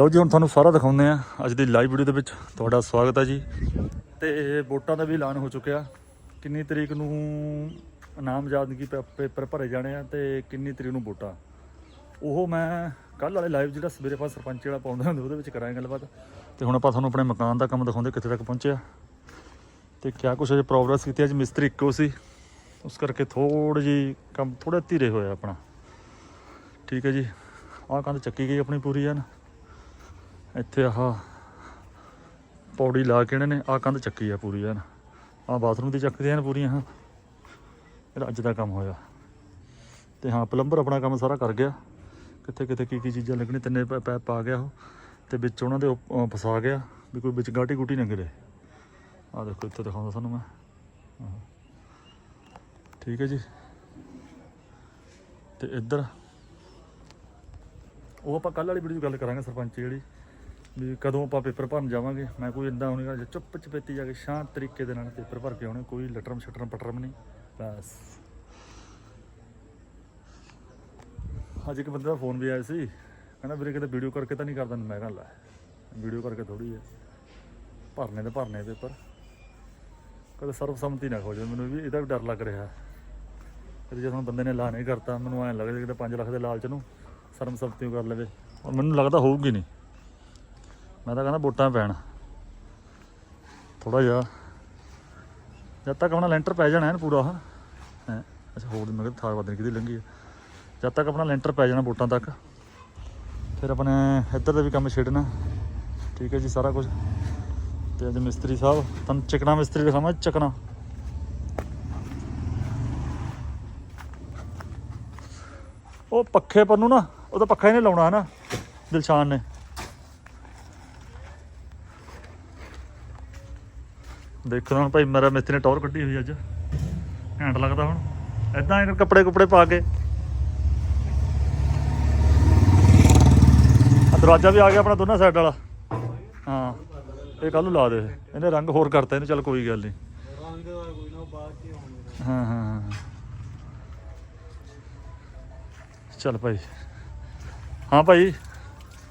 ਲਓ ਜੀ, ਹੁਣ ਤੁਹਾਨੂੰ ਸਾਰਾ ਦਿਖਾਉਂਦੇ ਆ ਅੱਜ ਦੀ ਲਾਈਵ ਵੀਡੀਓ ਦੇ ਵਿੱਚ। ਤੁਹਾਡਾ ਸਵਾਗਤ ਹੈ ਜੀ। ਤੇ ਵੋਟਾਂ ਦਾ ਵੀ ਐਲਾਨ ਹੋ ਚੁੱਕਿਆ। ਕਿੰਨੀ ਤਰੀਕ ਨੂੰ ਨਾਮਜ਼ਦਗੀ ਪੇ- ਪੇਪਰ ਭਰੇ ਜਾਣੇ ਆ ਤੇ ਕਿੰਨੀ ਤਰੀਕ ਨੂੰ ਵੋਟਾਂ? ਉਹ ਮੈਂ ਕੱਲ ਵਾਲੇ ਲਾਈਵ ਜਿਹੜਾ ਸਵੇਰੇ ਪਾਸ ਸਰਪੰਚ ਵਾਲਾ ਪਾਉਂਦੇ ਹੁੰਦੇ, ਉਹਦੇ ਵਿੱਚ ਕਰਾਂਗੇ ਗੱਲਬਾਤ। ਤੇ ਹੁਣ ਆਪਾਂ ਤੁਹਾਨੂੰ ਆਪਣੇ ਮਕਾਨ ਦਾ ਕੰਮ ਦਿਖਾਉਂਦੇ ਕਿੱਥੇ ਤੱਕ ਪਹੁੰਚਿਆ। ਤੇ ਕਿਆ ਕੁਛ ਅਜੇ ਪ੍ਰੋਗਰੈਸ ਕੀਤੀ ਅੱਜ ਮਿਸਤਰੀ ਇੱਕੋ ਸੀ। ਉਸ ਕਰਕੇ ਥੋੜੀ ਜੀ ਕੰਮ ਥੋੜਾ ਧੀਰੇ ਹੋਇਆ ਆਪਣਾ। ਠੀਕ ਹੈ ਜੀ। ਆਹ ਕੰਧ ਚੱਕੀ ਗਈ ਆਪਣੀ ਪੂਰੀ ਐਨ ਇੱਥੇ ਆਹ ਪੌੜੀ ਲਾ ਕੇ ਇਹਨਾਂ ਨੇ ਆਹ ਕੰਧ ਚੱਕੀ ਆ ਪੂਰੀ ਐਨ ਆਹ ਬਾਥਰੂਮ ਦੀ ਚੱਕਦੇ ਐਨ ਪੂਰੀਆਂ, ਹਾਂ। ਇਹਦਾ ਅੱਜ ਦਾ ਕੰਮ ਹੋਇਆ। ਤੇ ਹਾਂ, ਪਲੰਬਰ ਆਪਣਾ ਕੰਮ ਸਾਰਾ ਕਰ ਗਿਆ। ਕਿੱਥੇ ਕਿੱਥੇ ਕੀ ਕੀ ਚੀਜ਼ਾਂ ਲੱਗਣੀ ਤਿੰਨੇ ਪੈਪ ਪਾ ਗਿਆ ਉਹ। ਤੇ ਵਿੱਚ ਉਹਨਾਂ ਦੇ ਫਸਾ ਗਿਆ, ਵੀ ਕੋਈ ਵਿੱਚ ਗਾਟੀ ਗੁਟੀ ਨਾ ਗਿਰੇ। ਆਹ ਦੇਖੋ, ਇੱਥੇ ਦਿਖਾਉਂਦਾ ਤੁਹਾਨੂੰ ਮੈਂ। ਠੀਕ ਹੈ ਜੀ। ਤੇ ਇੱਧਰ ਉਹ ਆਪਾਂ ਕੱਲ ਵਾਲੀ ਵੀਡੀਓ ਗੱਲ ਕਰਾਂਗੇ ਸਰਪੰਚ ਜਿਹੜੀ। ਵੀ ਕਦੋਂ ਆਪਾਂ ਪੇਪਰ ਭਰਨ ਜਾਵਾਂਗੇ? ਮੈਂ ਕੋਈ ਇੰਦਾ ਹੋਣੀ ਗਾ ਚੁੱਪ ਚਪੇਤੀ ਜਾ ਕੇ ਸ਼ਾਂਤ ਤਰੀਕੇ ਦੇ ਨਾਲ ਪੇਪਰ ਭਰ ਕੇ ਆਉਣੇ, ਕੋਈ ਲਟਰਮ ਸ਼ਟਰਮ ਪਟਰਮ ਨਹੀਂ, ਬਸ। ਅੱਜ ਇੱਕ ਬੰਦੇ ਦਾ ਫੋਨ ਵੀ ਆਇਆ ਸੀ, ਕਹਿੰਦਾ ਵੀਰੇ ਕਿਤੇ ਵੀਡੀਓ ਕਰਕੇ ਤਾਂ ਨਹੀਂ ਕਰਦਾ, ਮੈਂ ਕਿਹਾ ਲੈ ਵੀਡੀਓ ਕਰਕੇ ਥੋੜੀ ਹੈ। ਭਰਨੇ ਤੇ ਭਰਨੇ ਪੇਪਰ। ਕਦੇ ਸਰਬਸੰਮਤੀ ਨਾ ਹੋ ਜਾਵੇ, ਮੈਨੂੰ ਵੀ ਇਹਦਾ ਵੀ ਡਰ ਲੱਗ ਰਿਹਾ। ਤੇ ਜਦੋਂ ਬੰਦੇ ਨੇ ਲਾ ਨਹੀਂ ਕਰਤਾ, ਮੈਨੂੰ ਐਂ ਲੱਗਦਾ ਕਿ 5 ਲੱਖ ਦੇ ਲਾਲਚ ਨੂੰ ਸਰਬਸੰਮਤੀ ਕਰ ਲਵੇ। ਔਰ ਮੈਨੂੰ ਲੱਗਦਾ ਹੋਊਗੀ ਨਹੀਂ। ਮੈਂ ਤਾਂ ਕਹਿੰਦਾ ਵੋਟਾਂ ਪੈਣ। ਥੋੜਾ ਜਿਹਾ। ਜਦ ਤੱਕ ਆਪਣਾ ਲੈਂਟਰ ਪੈ ਜਾਣਾ ਹੈ ਪੂਰਾ ਹਾਂ, ਅੱਛਾ, ਹੋਰ ਮੈਂ ਕਿਹਾ ਥਾਰ ਬਦਲ ਕਿਤੇ ਲੰਗੀ ਹੈ ਜਦ ਤੱਕ ਆਪਣਾ ਲੈਂਟਰ ਪੈ ਜਾਣਾ ਵੋਟਾਂ ਤੱਕ, ਫਿਰ ਆਪਣੇ ਇੱਧਰ ਦਾ ਵੀ ਕੰਮ ਛੇੜਨਾ। ਠੀਕ ਹੈ ਜੀ, ਸਾਰਾ ਕੁਝ। ਤੇ ਅੱਜ ਮਿਸਤਰੀ ਸਾਹਿਬ, ਤੁਹਾਨੂੰ ਚਿਕਨਾ ਮਿਸਤਰੀ ਦਿਖਾਵਾਂ ਚਿਕਨਾ ਉਹ ਪੱਖੇ ਪਰ ਨੂੰ ਨਾ, ਉਹ ਤਾਂ ਪੱਖਾ ਹੀ ਨਹੀਂ ਲਾਉਣਾ, ਹੈ ਨਾ, ਦਿਲਸ਼ਾਨ ਨੇ। ਦੇਖੋ ਹੁਣ ਭਾਈ ਮੇਰਾ ਮਿਸਤਰੀ ਨੇ ਟੌਰ ਕੱਢੀ ਹੋਈ ਅੱਜ। ਘੈਂਟ ਲੱਗਦਾ ਹੁਣ। ਐਦਾਂ ਇਹ ਕੱਪੜੇ ਕੁਪੜੇ ਪਾ ਕੇ। ਆ ਦਰਵਾਜ਼ਾ ਵੀ ਆ ਗਿਆ ਆਪਣਾ ਦੋਨਾਂ ਸਾਈਡ ਵਾਲਾ। ਹਾਂ ਇਹ ਕੱਲ ਨੂੰ ਲਾ ਦੇ। ਇਹਨੇ ਰੰਗ ਹੋਰ ਕਰਤਾ ਇਹਨੂੰ ਚੱਲ ਕੋਈ ਗੱਲ ਨਹੀਂ। ਰੰਗ ਦਾ ਕੋਈ ਨਾ ਬਾਅਦ ਚ ਹੋਣੇ ਹਾਂ। ਚੱਲ ਭਾਈ। ਹਾਂ ਭਾਈ।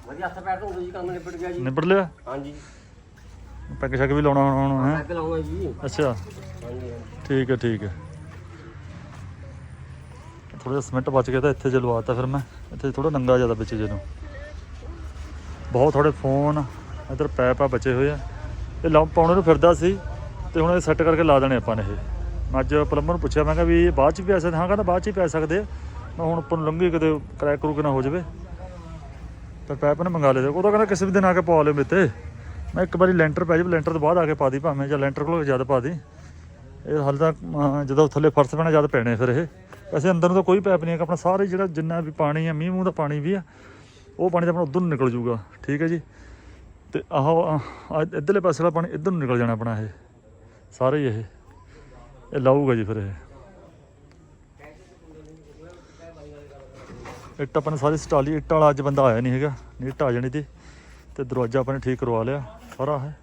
ਵਧੀਆ ਹੱਥ ਪੈਰ ਧੋਦੇ ਜੀ ਕੰਮ ਨਿਬੜ ਗਿਆ ਜੀ। ਨਿਬੜ ਲਿਆ? ਹਾਂਜੀ। ਪੈਗ ਸ਼ੈਗ ਵੀ ਲਾਉਣਾ ਹੁਣ ਹੁਣ ਹੈ ਪੈਗ ਲਾਉਣਾ ਜੀ ਅੱਛਾ। ਠੀਕ ਹੈ ਠੀਕ ਹੈ। ਥੋੜਾ ਜਿਹਾ ਸਿਮੈਂਟ ਬਚ ਗਿਆ ਤਾਂ ਇੱਥੇ ਜੇ ਲਵਾਤਾ ਫਿਰ ਮੈਂ। ਇੱਥੇ ਥੋੜਾ ਨੰਗਾ ਜ਼ਿਆਦਾ ਵਿੱਚ ਜਿਹਨੂੰ ਬਹੁਤ ਥੋੜੇ ਫੋਨ ਇਧਰ ਪੈਪ ਆ ਬਚੇ ਹੋਏ ਆ। ਇਹ ਲਾਉ ਪਾਉਣੇ ਨੂੰ ਫਿਰਦਾ ਸੀ ਤੇ ਹੁਣ ਇਹ ਸੈੱਟ ਕਰਕੇ ਲਾ ਦੇਣੇ ਆਪਾਂ ਨੇ ਇਹ। ਅੱਜ ਪਲੰਬਰ ਨੂੰ ਪੁੱਛਿਆ ਮੈਂ ਕਿਹਾ ਵੀ ਬਾਅਦ ਚ ਵੀ ਪੈ ਸਕਦੇ? ਹਾਂ ਕਹਿੰਦਾ ਬਾਅਦ ਚ ਹੀ ਪੈ ਸਕਦੇ। ਮੈਂ ਹੁਣ ਉੱਪਰ ਲੰਘੀ ਕਿਤੇ ਕਰੈਕ ਕਰੂਕ ਨਾ ਹੋ ਜਾਵੇ। ਤਾਂ ਪੈਪ ਨੇ ਮੰਗਾ ਲਏ ਉਹ ਤਾਂ ਕਹਿੰਦਾ ਕਿਸੇ ਵੀ ਦਿਨ ਆ ਕੇ ਪਵਾ ਲਿਓ ਮੇਤੇ ਮੈਂ ਇੱਕ ਵਾਰੀ ਲੈਂਟਰ ਪੈ ਜਾਵੇ ਲੈਂਟਰ ਤੋਂ ਬਾਅਦ ਆ ਕੇ ਪਾ ਦੀ ਭਾਵੇਂ, ਜਾਂ ਲੈਂਟਰ ਕੋਲ ਜ਼ਿਆਦਾ ਪਾ ਦੀ। ਇਹ ਹਾਲੇ ਤਾਂ ਜਦੋਂ ਥੱਲੇ ਫਰਸ਼ ਪੈਣਾ, ਜ਼ਿਆਦਾ ਪੈਣੇ ਫਿਰ ਇਹ। ਵੈਸੇ ਅੰਦਰ ਨੂੰ ਤਾਂ ਕੋਈ ਪੈਪ ਨਹੀਂ ਹੈ ਆਪਣਾ ਸਾਰੇ ਜਿਹੜਾ ਜਿੰਨਾ ਵੀ ਪਾਣੀ ਆ ਮੀਂਹ ਮੂੰਹ ਦਾ ਪਾਣੀ ਵੀ ਆ, ਉਹ ਪਾਣੀ ਤਾਂ ਆਪਣਾ ਉਧਰ ਨੂੰ ਨਿਕਲ ਜੂਗਾ ਠੀਕ ਹੈ ਜੀ? ਤੇ ਆਹ ਆਹ ਇੱਧਰਲੇ ਪਾਸੇ ਵਾਲਾ ਪਾਣੀ ਇੱਧਰ ਨੂੰ ਨਿਕਲ ਜਾਣਾ ਆਪਣਾ ਇਹ, ਸਾਰੇ ਹੀ ਇਹ। ਇਹ ਲਾਊਗਾ ਜੀ ਫਿਰ ਇਹ। ਇੱਟ ਆਪਾਂ ਨੇ ਸਾਰੀ ਸਟਾਲੀ, ਇੱਟ ਵਾਲਾ ਅੱਜ ਬੰਦਾ ਆਇਆ ਨਹੀਂ ਹੈਗਾ ਨਹੀਂ ਇੱਟ ਆ ਜਾਣੀ ਤੀ ਤੇ ਦਰਵਾਜ਼ਾ ਆਪਾਂ ਨੇ ਠੀਕ ਕਰਵਾ ਲਿਆ, ਸਾਰਾ ਹੈ।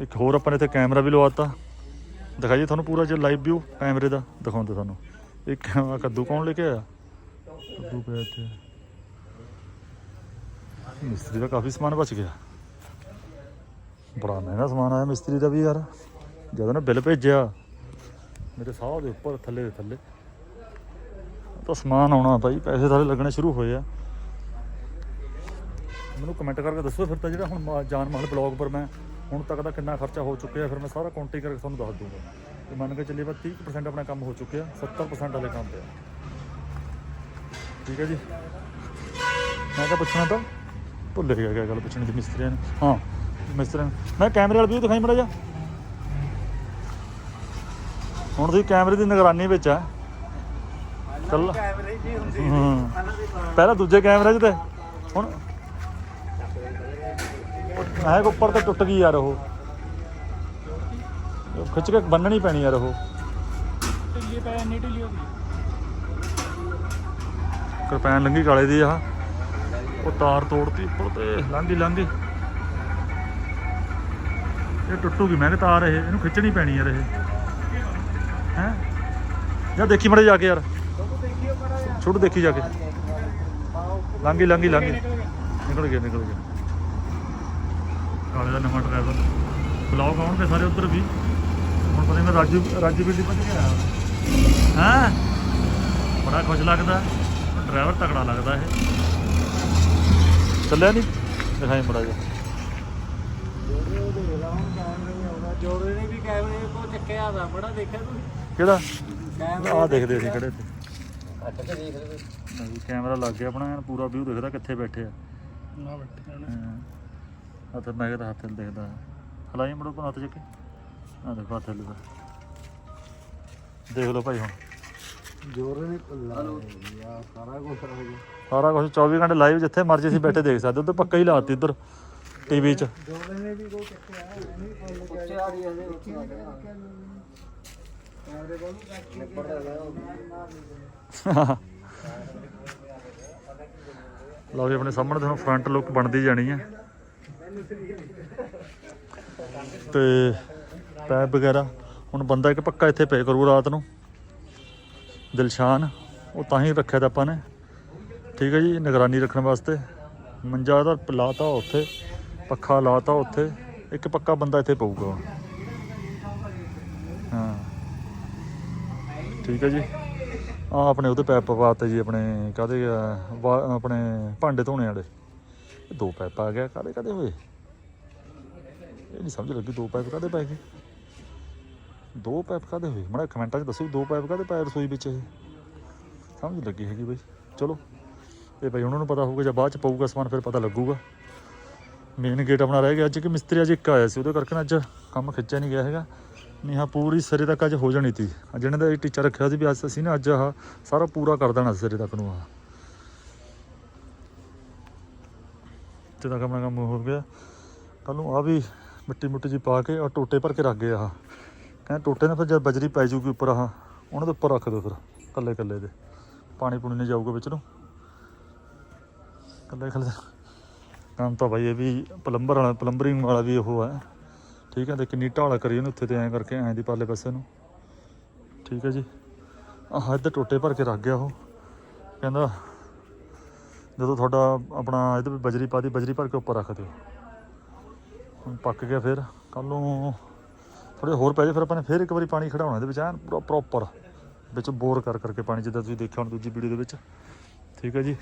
ਇੱਕ ਹੋਰ ਆਪਾਂ ਨੇ ਇੱਥੇ ਕੈਮਰਾ ਵੀ ਲਵਾਤਾ। ਦਿਖਾਈਏ ਤੁਹਾਨੂੰ ਪੂਰਾ ਜੇ ਲਾਈਵ ਵਿਊ ਕੈਮਰੇ ਦਾ, ਦਿਖਾਉਂਦੇ ਤੁਹਾਨੂੰ। ਇੱਕ ਕੱਦੂ ਕੌਣ ਲੈ ਕੇ ਆਇਆ? ਕੱਦੂ ਪਿਆ ਇੱਥੇ। ਮਿਸਤਰੀ ਦਾ ਕਾਫੀ ਸਮਾਨ ਬਚ ਗਿਆ। ਬੜਾ ਮਹਿੰਗਾ ਸਮਾਨ ਆਇਆ ਮਿਸਤਰੀ ਦਾ ਵੀ ਯਾਰ। ਜਦੋਂ ਨੇ ਬਿੱਲ ਭੇਜਿਆ, ਮੇਰੇ ਸਾਹ ਦੇ ਉੱਪਰ, ਥੱਲੇ ਦੇ ਥੱਲੇ। ਤਾਂ ਸਮਾਨ ਆਉਣਾ ਭਾਈ, ਪੈਸੇ ਸਾਰੇ ਲੱਗਣੇ ਸ਼ੁਰੂ ਹੋਏ ਆ। ਮੈਨੂੰ ਕਮੈਂਟ ਕਰਕੇ ਦੱਸੋ ਫਿਰ ਤਾਂ ਜਿਹੜਾ ਹੁਣ ਜਾਨ ਮਾਲ ਬਲੌਗ ਪਰ ਮੈਂ ਹੁਣ ਤੱਕ ਦਾ ਕਿੰਨਾ ਖਰਚਾ ਹੋ ਚੁੱਕਿਆ ਫਿਰ ਮੈਂ ਸਾਰਾ ਕਾਊਂਟਿੰਗ ਕਰਕੇ ਤੁਹਾਨੂੰ ਦੱਸ ਦੂੰਗਾ। ਤੇ ਮੰਨ ਕੇ ਚੱਲੀਏ ਬਸ 30% ਆਪਣਾ ਕੰਮ ਹੋ ਚੁੱਕਿਆ 70% ਵਾਲੇ ਕੰਮ ਪਿਆ ਠੀਕ ਹੈ ਜੀ? ਮੈਂ ਤਾਂ ਪੁੱਛਣਾ ਤਾਂ ਭੁੱਲ ਗਿਆ ਕਿਆ ਗੱਲ ਪੁੱਛਣੀ ਸੀ ਮਿਸਤਰੀਆਂ ਨੇ। ਹਾਂ ਮਿਸਤਰੀਆਂ ਮੈਂ ਕੈਮਰੇ ਵਾਲਾ ਵੀਊ ਦਿਖਾਈ ਮੜਾ ਜਾ ਹੁਣ ਤੁਸੀਂ ਕੈਮਰੇ ਦੀ ਨਿਗਰਾਨੀ ਵਿੱਚ ਆ। ਕੱਲ ਕੈਮਰੇ ਜੀ ਹੁੰਦੇ ਪਹਿਲਾਂ ਦੂਜੇ ਕੈਮਰੇ 'ਚ ਤੇ ਹੁਣ ਮੈਂ ਉੱਪਰ ਤੇ ਟੁੱਟ ਗਈ ਯਾਰ ਉਹ। ਖਿੱਚ ਕੇ ਬੰਨਣੀ ਪੈਣੀ ਯਾਰ ਉਹ। ਢਿੱਲੀ ਪੈ ਨਹੀਂ ਢਿੱਲੀ ਹੋ ਗਈ ਕਿਰਪੈਨ ਲੰਗੀ ਕਾਲੇ ਦੀ ਆ। ਉਹ ਤਾਰ ਤੋੜਤੀ ਉੱਪਰ ਤੇ, ਲੰਘੀ ਲੰਘੀ। ਇਹ ਟੁੱਟੂਗੀ, ਮੈਂ ਤਾਰ ਇਹ, ਇਹਨੂੰ ਖਿੱਚਣੀ ਪੈਣੀ ਯਾਰ ਇਹ। ਹੈ? ਯਾਰ ਦੇਖੀ ਮੜੇ ਜਾ ਕੇ ਯਾਰ। ਦੇਖਿਓ ਛੁੱਟ ਦੇਖੀ ਜਾ ਕੇ। ਹਾਂ ਉੱਪਰ ਲੰਗੀ ਲੰਗੀ ਲੰਗੀ ਨਿਕਲ ਗਿਆ ਨਿਕਲ ਗਿਆ ਨਿਕਲ ਗਿਆ। ਕਾਲੇ ਦਾ ਨਵਾਂ ਡਰਾਈਵਰ ਬਲੌਗ ਆਉਣਗੇ ਸਾਰੇ ਉਧਰ ਵੀ। ਹੁਣ ਪਤਾ ਨਹੀਂ ਰਾਜੂ ਰਾਜੂ ਵੀ ਪਹੁੰਚ ਗਿਆ ਹਾਂ? ਬੜਾ ਖੁਸ਼ ਲੱਗਦਾ। ਡਰਾਈਵਰ ਤਕੜਾ ਲੱਗਦਾ ਇਹ। ਚੱਲਿਆ ਨਹੀਂ ਦਿਖਾਈ ਮੜਾ ਜਾ ਜੋੜੇ ਨੇ ਵੀ ਕੈਮਰੇ ਕੋ ਚੱਕਿਆ ਦਾ ਬੜਾ ਦੇਖਿਆ ਤੁਸੀਂ ਕਿਹੜਾ? ਆਹ ਦੇਖਦੇ ਅਸੀਂ ਕਿਹੜੇ ਤੇ ਅੱਟ ਕੇ ਦੇਖ ਲਓ ਕੈਮਰਾ ਲੱਗ ਗਿਆ ਆਪਣਾ ਪੂਰਾ ਵਿਊ ਦਿਖਦਾ ਕਿੱਥੇ ਬੈਠੇ ਆ। ਨਾ ਬੱਟੇ ਹਾਂ ਆ ਤਾਂ ਮੈਂ ਕਿਹਾ ਹੱਥ ਹਿੱਲ ਦਿਖਦਾ। ਹਲਾਈ ਮੜੋ ਕੋ ਹੱਥ ਚੱਕੇ। ਆ ਦੇਖੋ ਹੱਥ ਹਿੱਲਦਾ ਦੇਖ ਲਓ ਭਾਈ ਹੁਣ। ਜੋੜੇ ਨੇ ਲਾ ਯਾ ਸਾਰਾ ਕੁਝ ਹੋ ਗਿਆ। ਸਾਰਾ ਕੁਝ 24 ਘੰਟੇ ਲਾਈਵ ਜਿੱਥੇ ਮਰਜ਼ੀ ਅਸੀਂ ਬੈਠੇ ਦੇਖ ਸਕਦੇ ਉਧਰ ਪੱਕਾ ਹੀ ਲਾਤੀ ਉਧਰ ਟੀਵੀ 'ਚ। ਨੇ ਵੀ ਕੋ ਨਹੀਂ ਆ ਰਹੀ ਹੈ ਕੈਮਰੇ ਕੋਲ ਲਓ ਜੀ ਆਪਣੇ ਸਾਹਮਣੇ ਤੁਹਾਨੂੰ ਫਰੰਟ ਲੁੱਕ ਬਣਦੀ ਜਾਣੀ ਹੈ। ਤੇ ਪੈਪ ਵਗੈਰਾ। ਹੁਣ ਬੰਦਾ ਇੱਕ ਪੱਕਾ ਇੱਥੇ ਪੇ ਕਰੂ ਰਾਤ ਨੂੰ। ਦਿਲਸ਼ਾਨ, ਉਹ ਤਾਂ ਹੀ ਰੱਖਿਆ ਤਾਂ ਆਪਾਂ ਨੇ। ਠੀਕ ਹੈ ਜੀ, ਨਿਗਰਾਨੀ ਰੱਖਣ ਵਾਸਤੇ। ਮੰਜਾ ਦਾ ਲਾਤਾ ਉੱਥੇ, ਪੱਖਾ ਲਾਤਾ ਉੱਥੇ। ਇੱਕ ਪੱਕਾ ਬੰਦਾ ਇੱਥੇ ਪਊਗਾ। ਹਾਂ। ਠੀਕ ਹੈ ਜੀ। ਆ ਆਪਣੇ ਉਹਦੇ ਪੈਪ ਪਵਾਤੇ ਜੀ, ਆਪਣੇ ਕਾਦੇ ਆਪਣੇ ਭਾਂਡੇ ਧੋਣੇ ਵਾਲੇ। ਦੋ ਪੈਪ ਆ ਗਿਆ ਕਾਦੇ ਕਾਦੇ ਹੋਏ? ਇਹ ਨਹੀਂ ਸਮਝ ਲੱਗੀ, ਦੋ ਪੈਪ ਕਾਦੇ ਪੈ ਗਏ? ਦੋ ਪੈਪ ਕਾਦੇ ਹੋਏ? ਮੜਾ ਕਮੈਂਟਾਂ 'ਚ ਦੱਸੋ ਦੋ ਪੈਪ ਕਾਦੇ ਪਏ ਰਸੋਈ ਵਿੱਚ ਇਹ। ਸਮਝ ਲੱਗੀ ਹੈਗੀ ਬਈ। ਚਲੋ, ਇਹ ਬਈ ਉਹਨਾਂ ਨੂੰ ਪਤਾ ਹੋਊਗਾ, ਜਾਂ ਬਾਅਦ ਚ ਪਊਗਾ ਸਮਾਨ, ਫਿਰ ਪਤਾ ਲੱਗੂਗਾ। ਮੇਨ ਗੇਟ ਆਪਣਾ ਰਹਿ ਗਿਆ ਅੱਜ, ਕਿ ਮਿਸਤਰੀ ਅੱਜ ਇੱਕ ਆਇਆ ਸੀ, ਉਹਦੇ ਕਰਕੇ ਨਾ ਅੱਜ ਕੰਮ ਖਿੱਚਿਆ ਨਹੀਂ ਗਿਆ ਹੈਗਾ। ਨਹੀਂ ਹਾਂ ਪੂਰੀ ਸਿਰੇ ਤੱਕ ਅੱਜ ਹੋ ਜਾਣੀ ਸੀ ਅੱਜ ਜਿਹਨੇ ਦਾ ਟੀਚਾ ਰੱਖਿਆ ਸੀ ਵੀ ਅੱਜ ਅਸੀਂ ਨਾ, ਅੱਜ ਆਹ ਸਾਰਾ ਪੂਰਾ ਕਰ ਦੇਣਾ ਸਿਰੇ ਤੱਕ ਨੂੰ ਆਹ। ਤੇ ਤੱਕ ਆਪਣਾ ਕੰਮ ਹੋ ਗਿਆ। ਕੱਲ ਨੂੰ ਆ ਵੀ ਮਿੱਟੀ ਮੁੱਟੀ ਜੀ ਪਾ ਕੇ ਔਰ ਟੋਟੇ ਭਰ ਕੇ ਰੱਖ ਗਏ ਆਹ। ਕਹਿੰਦੇ ਟੋਟੇ ਨਾਲ ਫਿਰ ਜਦ ਬਜਰੀ ਪੈ ਜੂਗੀ ਉੱਪਰ ਆਹ, ਉਹਨਾਂ ਦੇ ਉੱਪਰ ਰੱਖ ਦਿਓ ਫਿਰ ਕੱਲੇ ਕੱਲੇ ਦੇ। ਪਾਣੀ ਪੂਣੀ ਨਹੀਂ ਜਾਊਗਾ ਵਿੱਚ ਨੂੰ। ਕੱਲੇ ਕੱਲੇ ਕੰਮ ਤਾਂ ਬਾਈ ਇਹ ਵੀ ਪਲੰਬਰ ਵਾਲਾ, ਪਲੰਬਰਿੰਗ ਵਾਲਾ ਵੀ ਉਹ ਹੈ ਠੀਕ ਹੈ ਤੇ ਕਿੰਨੀ ਢਾਲ ਕਰੀ ਉਹਨੇ ਉੱਥੇ ਤੇ ਐਂ ਕਰਕੇ, ਐਂ ਦੀ ਪਾਲੇ ਪਾਸੇ ਨੂੰ। ਠੀਕ ਹੈ ਜੀ। ਆਹ ਇੱਧਰ ਟੋਟੇ ਭਰ ਕੇ ਰੱਖ ਗਿਆ ਉਹ। ਕਹਿੰਦਾ ਜਦੋਂ ਤੁਹਾਡਾ ਆਪਣਾ ਇਹਦੇ ਵਿੱਚ ਬਜਰੀ ਪਾਦੀ ਬਜਰੀ ਭਰ ਕੇ ਉੱਪਰ ਰੱਖ ਦਿਓ। ਹੁਣ ਪੱਕ ਗਿਆ ਫਿਰ ਕੱਲ ਨੂੰ ਥੋੜੇ ਹੋਰ ਪੈ ਜਾਏ, ਫਿਰ ਆਪਾਂ ਨੇ ਫਿਰ ਇੱਕ ਵਾਰੀ ਪਾਣੀ ਖੜਾਉਣਾ ਇਹਦੇ ਵਿੱਚ, ਐਨ ਪੂਰਾ ਪ੍ਰੋਪਰ ਵਿੱਚ ਬੋਰ ਕਰ ਕਰਕੇ ਪਾਣੀ, ਜਿੱਦਾਂ ਤੁਸੀਂ ਦੇਖਿਆ ਹੁਣ ਦੂਜੀ ਵੀਡੀਓ ਦੇ ਵਿੱਚ। ਠੀਕ ਹੈ ਜੀ।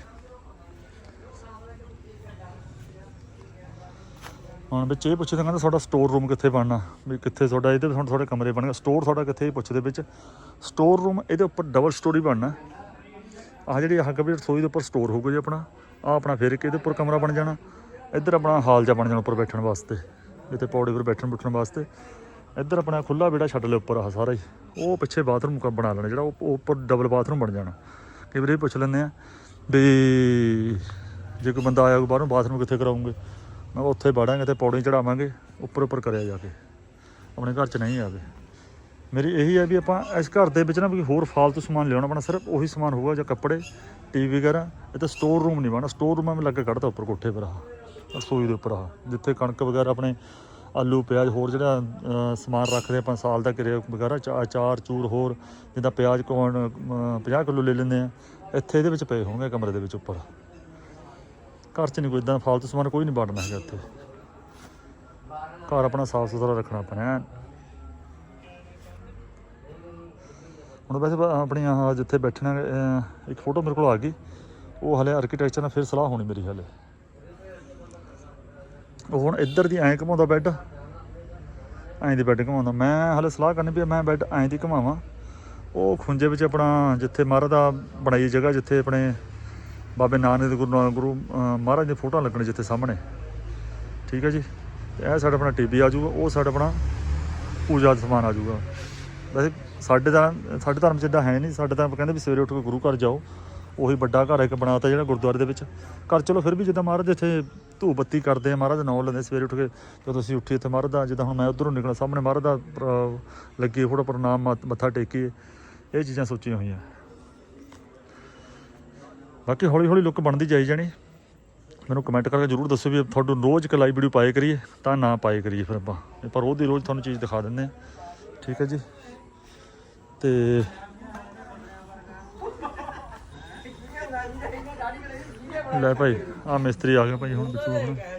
ਹੁਣ ਵਿੱਚ ਇਹ ਪੁੱਛਦੇ ਕਹਿੰਦਾ ਤੁਹਾਡਾ ਸਟੋਰ ਰੂਮ ਕਿੱਥੇ ਬਣਨਾ? ਵੀ ਕਿੱਥੇ ਤੁਹਾਡਾ, ਇਹਦੇ ਹੁਣ ਤੁਹਾਡੇ ਕਮਰੇ ਬਣਨਗੇ। ਸਟੋਰ ਤੁਹਾਡਾ ਕਿੱਥੇ ਇਹ ਪੁੱਛਦੇ ਵਿੱਚ। ਸਟੋਰ ਰੂਮ ਇਹਦੇ ਉੱਪਰ ਡਬਲ ਸਟੋਰੀ ਬਣਨਾ। ਆਹ ਜਿਹੜੀ ਆਹ ਕਬੀ ਰਸੋਈ ਦੇ ਉੱਪਰ ਸਟੋਰ ਹੋਊਗਾ ਜੀ ਆਪਣਾ, ਆਹ ਆਪਣਾ ਫਿਰ ਕੇ ਇਹਦੇ ਉੱਪਰ ਕਮਰਾ ਬਣ ਜਾਣਾ, ਇੱਧਰ ਆਪਣਾ ਹਾਲ ਜਾ ਬਣ ਜਾਣਾ ਉੱਪਰ ਬੈਠਣ ਵਾਸਤੇ ਇੱਥੇ ਪੌੜੀ ਉੱਪਰ ਬੈਠਣ ਬੁੱਠਣ ਵਾਸਤੇ। ਇੱਧਰ ਆਪਣਾ ਖੁੱਲਾ ਵਿਹੜਾ ਛੱਡ ਲਿਆ ਉੱਪਰ ਆਹ ਸਾਰਾ ਹੀ। ਉਹ ਪਿੱਛੇ ਬਾਥਰੂਮ ਕ ਬਣਾ ਲੈਣਾ, ਜਿਹੜਾ ਉਹ ਉੱਪਰ ਡਬਲ ਬਾਥਰੂਮ ਬਣ ਜਾਣਾ। ਕਈ ਵਾਰੀ ਇਹ ਪੁੱਛ ਲੈਂਦੇ ਆ ਵੀ ਜੇ ਕੋਈ ਬੰਦਾ ਆਇਆ ਕੋਈ ਬਾਹਰੋਂ ਬਾਥਰੂਮ ਕਿੱਥੇ ਕਰਾਉਂਗੇ? ਮੈਂ ਉੱਥੇ ਬਾੜਾਂਗੇ, ਤੇ ਪੌੜੀ ਚੜਾਵਾਂਗੇ ਉੱਪਰ ਉੱਪਰ ਕਰਿਆ ਜਾ ਕੇ। ਆਪਣੇ ਘਰ 'ਚ ਨਹੀਂ ਆਵੇ। ਮੇਰੀ ਇਹੀ ਹੈ ਵੀ ਆਪਾਂ ਇਸ ਘਰ ਦੇ ਵਿੱਚ ਨਾ ਵੀ ਹੋਰ ਫਾਲਤੂ ਸਮਾਨ ਲਿਆਉਣਾ ਪੈਣਾ, ਸਿਰਫ ਉਹੀ ਸਮਾਨ ਹੋਊਗਾ ਜਾਂ ਕੱਪੜੇ ਟੀਵੀ ਵਗੈਰਾ, ਇਹ ਤਾਂ ਸਟੋਰ ਰੂਮ ਨਹੀਂ ਬਣਾ ਸਟੋਰ ਰੂਮ ਮੈਂ ਲੱਗ ਕੱਢਦਾ ਉੱਪਰ ਕੋਠੇ ਪਰ ਆਹ ਰਸੋਈ ਦੇ ਉੱਪਰ ਆ ਜਿੱਥੇ ਕਣਕ ਵਗੈਰਾ ਆਪਣੇ ਆਲੂ, ਪਿਆਜ਼ ਹੋਰ ਜਿਹੜਾ ਸਮਾਨ ਰੱਖਦੇ ਆਪਾਂ ਸਾਲ ਦਾ ਕਿਰੇ ਵਗੈਰਾ, ਚਾ- ਅਚਾਰ, ਚੂਰ ਹੋਰ, ਜਿੱਦਾਂ ਪਿਆਜ਼ ਕੋਣ 50 ਕਿਲੋ ਲੈ ਲੈਂਦੇ ਆ, ਇੱਥੇ ਇਹਦੇ ਵਿੱਚ ਪਏ ਹੋਣਗੇ ਕਮਰੇ ਦੇ ਵਿੱਚ ਉੱਪਰ। ਘਰ 'ਚ ਨਹੀਂ ਕੋਈ ਇਦਾਂ ਫਾਲਤੂ ਸਮਾਨ ਕੋਈ ਨਹੀਂ ਵੜਨਾ ਹੈਗਾ ਇੱਥੇ। ਘਰ ਆਪਣਾ ਸਾਫ਼ ਸੁਥਰਾ ਰੱਖਣਾ ਪੈਣਾ। ਹੁਣ ਵੈਸੇ ਬ- ਆਪਣੀ ਆਹ ਜਿੱਥੇ ਬੈਠਣਾ ਇੱਕ ਫੋਟੋ ਮੇਰੇ ਕੋਲ ਆ ਗਈ। ਉਹ ਹਲੇ ਆਰਕੀਟੈਕਚਰ ਨਾਲ ਫਿਰ ਸਲਾਹ ਹੋਣੀ ਮੇਰੀ ਹਲੇ। ਉਹ ਹੁਣ ਇੱਧਰ ਦੀ ਐਂ ਘਮਾਉਂਦਾ ਬੈੱਡ ਐਂ ਦੀ ਬੈੱਡ ਘਮਾਉਂਦਾ। ਮੈਂ ਹਲੇ ਸਲਾਹ ਕਰਨੀ ਵੀ ਮੈਂ ਬੈੱਡ ਐਂ ਦੀ ਘਮਾਵਾਂ। ਉਹ ਖੁੰਝੇ ਵਿੱਚ ਆਪਣਾ ਜਿੱਥੇ ਮਹਾਰਾਜ ਦਾ ਬਣਾਈ ਜਗ੍ਹਾ, ਜਿੱਥੇ ਆਪਣੇ ਬਾਬੇ ਨਾਨਕ ਦੇ ਗੁਰੂ ਨਾਨਕ ਗੁਰੂ ਮਹਾਰਾਜ ਦੀ ਫੋਟੋਆਂ ਲੱਗਣੀ ਜਿੱਥੇ ਸਾਹਮਣੇ। ਠੀਕ ਹੈ ਜੀ? ਇਹ ਸਾਡਾ ਆਪਣਾ ਟੀਵੀ ਆ ਜਾਊਗਾ, ਉਹ ਸਾਡਾ ਆਪਣਾ ਪੂਜਾ ਦਾ ਸਮਾਨ ਆ ਜਾਊਗਾ। ਵੈਸੇ ਸਾਡੇ ਤਾਂ ਸਾਡੇ ਧਰਮ 'ਚ ਇਦਾਂ ਹੈ ਨਹੀਂ। ਸਾਡੇ ਤਾਂ ਕਹਿੰਦੇ ਵੀ ਸਵੇਰੇ ਉੱਠ ਕੇ ਗੁਰੂ ਘਰ ਜਾਓ। ਉਹੀ ਵੱਡਾ ਘਰ ਇੱਕ ਬਣਾਤਾ ਜਿਹੜਾ ਗੁਰਦੁਆਰੇ ਦੇ ਵਿੱਚ। ਘਰ ਚਲੋ ਫਿਰ ਵੀ ਜਿੱਦਾਂ ਮਹਾਰਾਜ ਇੱਥੇ ਧੂਪ ਬੱਤੀ ਕਰਦੇ ਆ, ਮਹਾਰਾਜ ਦਾ ਨਾਮ ਲੈਂਦੇ ਸਵੇਰੇ ਉੱਠ ਕੇ। ਜਦੋਂ ਅਸੀਂ ਉੱਠੇ ਇੱਥੇ ਮਹਾਰਾਜ ਦਾ, ਜਿੱਦਾਂ ਹੁਣ ਮੈਂ ਉਧਰੋਂ ਨਿਕਲਾ ਸਾਹਮਣੇ ਮਹਾਰਾਜ ਦਾ ਪ੍ਰ- ਲੱਗੇ ਫੋਟੋ ਪ੍ਰਣਾਮ ਮੱਥਾ ਟੇਕੀਏ ਇਹ ਚੀਜ਼ਾਂ ਸੋਚੀਆਂ ਹੋਈਆਂ। ਬਾਕੀ ਹੌਲੀ ਹੌਲੀ ਲੁੱਕ ਬਣਦੀ ਜਾਈ ਜਾਣੀ। ਮੈਨੂੰ ਕਮੈਂਟ ਕਰਕੇ ਜਰੂਰ ਦੱਸੋ ਵੀ ਤੁਹਾਨੂੰ ਰੋਜ਼ ਇੱਕ ਲਾਈਵ ਵੀਡੀਓ ਪਾਏ ਕਰੀਏ, ਤਾਂ ਨਾ ਪਾਏ ਕਰੀਏ ਫਿਰ ਆਪਾਂ। ਇਹ ਪਰ ਉਹਦੀ ਰੋਜ਼ ਤੁਹਾਨੂੰ ਚੀਜ਼ ਦਿਖਾ ਦਿੰਦੇ ਆ। ਠੀਕ ਹੈ ਜੀ। ਤੇ ਲੈ ਭਾਈ ਆ ਮਿਸਤਰੀ ਆ ਗਿਆ ਭਾਈ ਹੁਣ ਬਿੱਟੂ ਆਪਣਾ